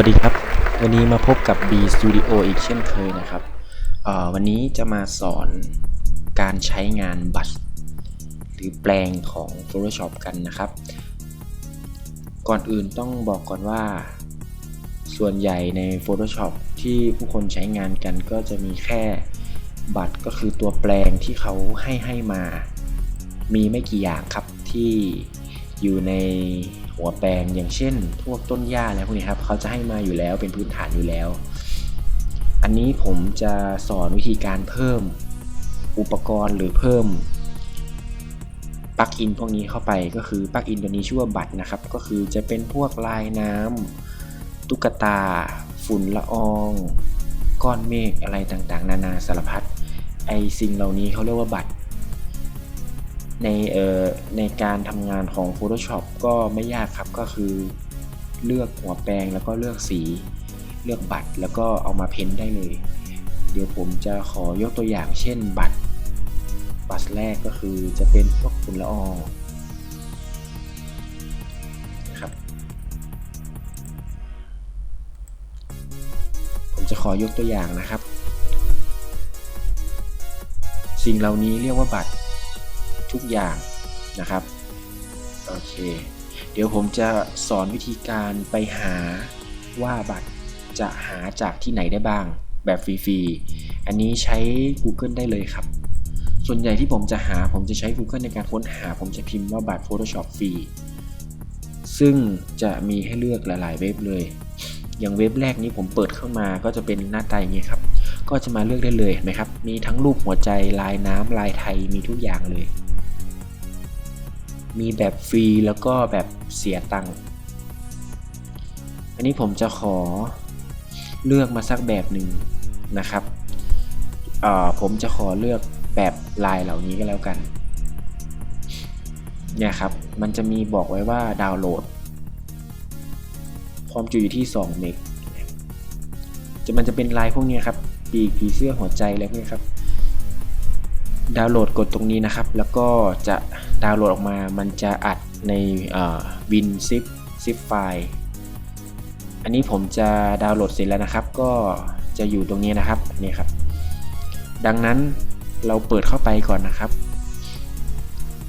วัสดีครับ วันนี้มาพบกับ B Studio อีกเช่นเคยนะครับ วันนี้จะมาสอนการใช้งานบัตร หรือแปลงของ Photoshop กันนะครับ ก่อนอื่นต้องบอกก่อนว่า ส่วนใหญ่ใน Photoshop ที่ผู้คนใช้งานกันก็จะมีแค่บัตรก็คือตัวแปลงที่เขาให้ให้มา มีไม่กี่อย่างครับที่อยู่ใน หัวแปลงอย่างเช่น พวกต้นหญ้าอะไรพวกนี้ครับเขาจะให้มาอยู่แล้วเป็นพื้นฐานอยู่แล้ว อันนี้ผมจะสอนวิธีการเพิ่มอุปกรณ์หรือเพิ่มปลั๊กอินพวกนี้เข้าไปก็คือปลั๊กอินตัวนี้ชื่อว่าบัตรนะครับ ก็คือจะเป็นพวกลายน้ำตุ๊กตา ฝุ่นละออง ก้อนเมฆอะไรต่างๆ นานาสารพัดไอสิ่งเหล่านี้เขาเรียกว่าบัตร ในเอ่อในการทำงานของ Photoshop ก็ไม่ยากครับก็คือเลือกหัวแปรงแล้วก็เลือกสีเลือกบัตรแล้วก็เอามาเพ้นได้เลย เดี๋ยวผมจะขอยกตัวอย่างเช่นบัตร บัตรแรกก็คือจะเป็นพวกฝุ่นละอองนะครับ ผมจะขอยกตัวอย่างนะครับ สิ่งเหล่านี้เรียกว่าบัตร ทุกอย่างนะครับ โอเค เดี๋ยวผมจะสอนวิธีการไปหาว่าบัตรจะหาจากที่ไหนได้บ้าง แบบฟรีๆ อันนี้ใช้ Google ได้เลยครับ ส่วนใหญ่ที่ผมจะหาผมจะใช้ Google ในการค้นหา ผมจะพิมพ์ว่าบัตร Photoshop ฟรี ซึ่งจะมีให้เลือกหลายๆเว็บเลย อย่างเว็บแรกนี้ผมเปิดเข้ามาก็จะเป็นหน้าตาอย่างนี้ครับ ก็จะมาเลือกได้เลยเห็นไหมครับ มีทั้งรูปหัวใจลายน้ำลายไทยมีทุกอย่างเลย มีแบบฟรีแล้วก็แบบเสียตังค์อันนี้ผมจะขอเลือกมาสักแบบหนึ่งนะครับเอ่อผมจะขอเลือกแบบลายเหล่านี้ก็แล้วกันเนี่ยครับ มันจะมีบอกไว้ว่าดาวน์โหลด ความจุอยู่ที่ 2 เมกจะมันจะเป็นลายพวกนี้ครับ ปีกผีเสื้อหัวใจอะไรพวกนี้ครับ ดาวน์โหลดกดตรงนี้นะครับ แล้วก็จะดาวน์โหลดออกมา มันจะอัดในวินซิปซิปไฟล์ อันนี้ผมจะดาวน์โหลดเสร็จแล้วนะครับ ก็จะอยู่ตรงนี้นะครับนี่ครับ ดังนั้นเราเปิดเข้าไปก่อนนะครับ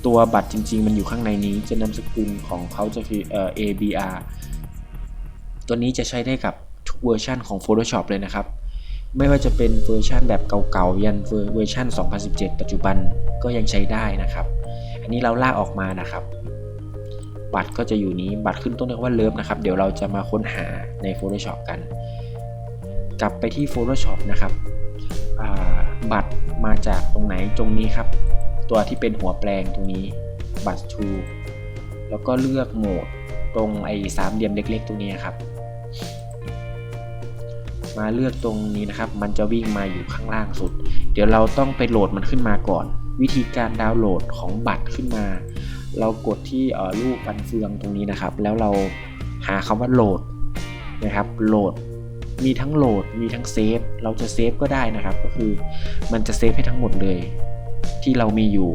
ตัวบัตรจริง ๆ มันอยู่ข้างในนี้ จะนำสกุลของเขาจะคือเอ่อ ABR ตัวนี้จะใช้ได้กับทุกเวอร์ชันของ Photoshop เลยนะครับ ไม่ว่าจะเป็นเวอร์ชันแบบเก่าๆยันเวอร์ชัน 2017 ปัจจุบันก็ยังใช้ได้นะครับ อันนี้เราลากออกมานะครับ บัตรก็จะอยู่นี้บัตรขึ้นต้นเรียกว่าเลิฟนะครับ เดี๋ยวเราจะมาค้นหาใน Photoshop กัน กลับไปที่ Photoshop นะครับบัตรมาจากตรงไหนตรงนี้ครับ ตัวที่เป็นหัวแปลงตรงนี้บัตร to แล้วก็เลือกโหมดตรงไอ้สามเหลี่ยมเล็ก ๆ ตรงนี้ครับ มาเลือกตรงนี้นะครับ มันจะวิ่งมาอยู่ข้างล่างสุด เดี๋ยวเราต้องไปโหลดมันขึ้นมาก่อน วิธีการดาวน์โหลดของบัตรขึ้นมา เรากดที่รูปฟันเฟืองตรงนี้นะครับ แล้วเราหาคำว่าโหลดนะครับ โหลด มีทั้งโหลด มีทั้งเซฟ เราจะเซฟก็ได้นะครับ ก็คือมันจะเซฟให้ทั้งหมดเลย ที่เรามีอยู่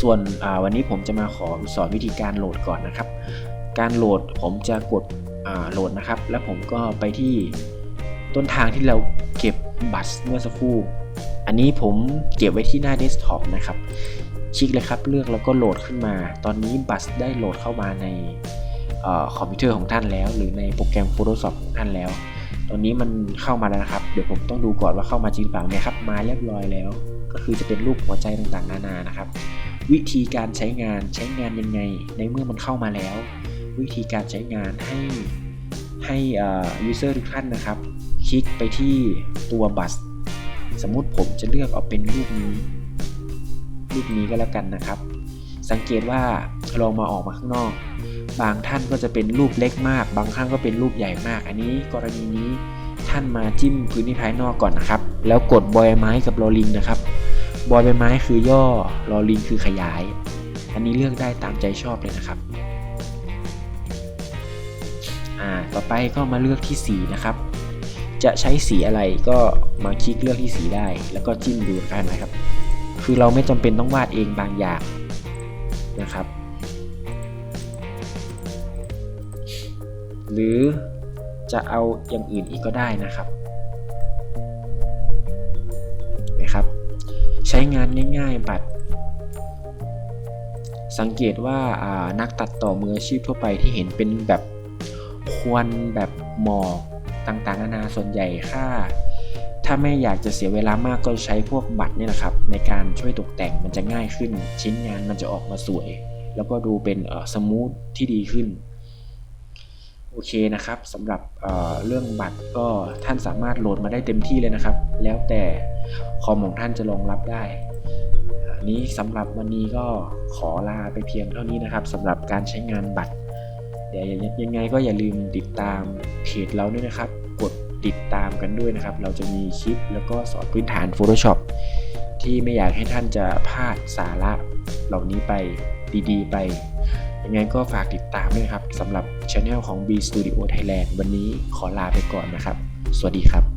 ส่วนวันนี้ผมจะมาขอสอนวิธีการโหลดก่อนนะครับ การโหลดผมจะกด โหลดนะครับ แล้วผมก็ไปที่ต้นทางที่เราเก็บบัตรเมื่อสักครู่ อันนี้ผมเก็บไว้ที่หน้าเดสก์ท็อปนะครับ คลิกเลยครับเลือกแล้วก็โหลดขึ้นมา ตอนนี้บัตรได้โหลดเข้ามาในคอมพิวเตอร์ของท่านแล้ว หรือในโปรแกรม Photoshop ของท่านแล้ว ตอนนี้มันเข้ามาแล้วนะครับ เดี๋ยวผมต้องดูก่อนว่าเข้ามาจริงหรือเปล่าเนี่ยครับมาเรียบร้อยแล้ว ก็คือจะเป็นรูปหัวใจต่างๆ นานานะครับ วิธีการใช้งานใช้งานยังไง ในเมื่อมันเข้ามาแล้ว วิธีการใช้งานให้ให้ยูเซอร์ทุกท่านนะครับ คลิกไปที่ตัวบัตรสมมุติผมจะเลือกเอาเป็นรูปนี้ รูปนี้ก็แล้วกันนะครับ สังเกตว่าลองมาออกมาข้างนอก บางท่านก็จะเป็นรูปเล็กมาก บางท่านก็เป็นรูปใหญ่มาก อันนี้กรณีนี้ท่านมาจิ้มพื้นที่ภายนอกก่อนนะครับ แล้วกดบอยไม้กับลอลิงนะครับบอยใบไม้คือย่อลอลิงคือขยาย อันนี้เลือกได้ตามใจชอบเลยนะครับ ต่อไปก็มาเลือกที่สีนะครับ จะใช้สีอะไรก็มาคลิกเลือกที่สีได้ แล้วก็จิ้มดูกันนะครับ คือเราไม่จำเป็นต้องวาดเองบางอย่างนะครับ หรือจะเอาอย่างอื่นอีกก็ได้นะครับนะครับ ใช้งานง่าย ๆ บัตร สังเกตว่านักตัดต่อมืออาชีพทั่วไปที่เห็นเป็นแบบ วันแบบหมอกต่างๆนานาส่วนใหญ่ค่า ถ้าไม่อยากจะเสียเวลามากก็ใช้พวกบัตรนี่ยนะครับ ในการช่วยตกแต่งมันจะง่ายขึ้น ชิ้นงานมันจะออกมาสวย แล้วก็ดูเป็นสมูทที่ดีขึ้นโอเคนะครับสำหรับเเรื่องบัตรก็ท่านสามารถโหลดมาได้เต็มที่เลยนะครับ แล้วแต่คอมของท่านจะรองรับได้นนี้สำหรับวันนี้ก็ขอลาไปเพียงเท่านี้นะครับสำหรับการใช้งานบัตร แต่ยังไงก็อย่าลืมติดตามเพจเราด้วยนะครับ กดติดตามกันด้วยนะครับ เราจะมีคลิปแล้วก็สอนพื้นฐาน Photoshop ที่ไม่อยากให้ท่านจะพลาดสาระเหล่านี้ไปดีๆ ไป ยังไงก็ฝากติดตามด้วยนะครับสำหรับช anel ของ B Studio Thailand วันนี้ขอลาไปก่อนนะครับ สวัสดีครับ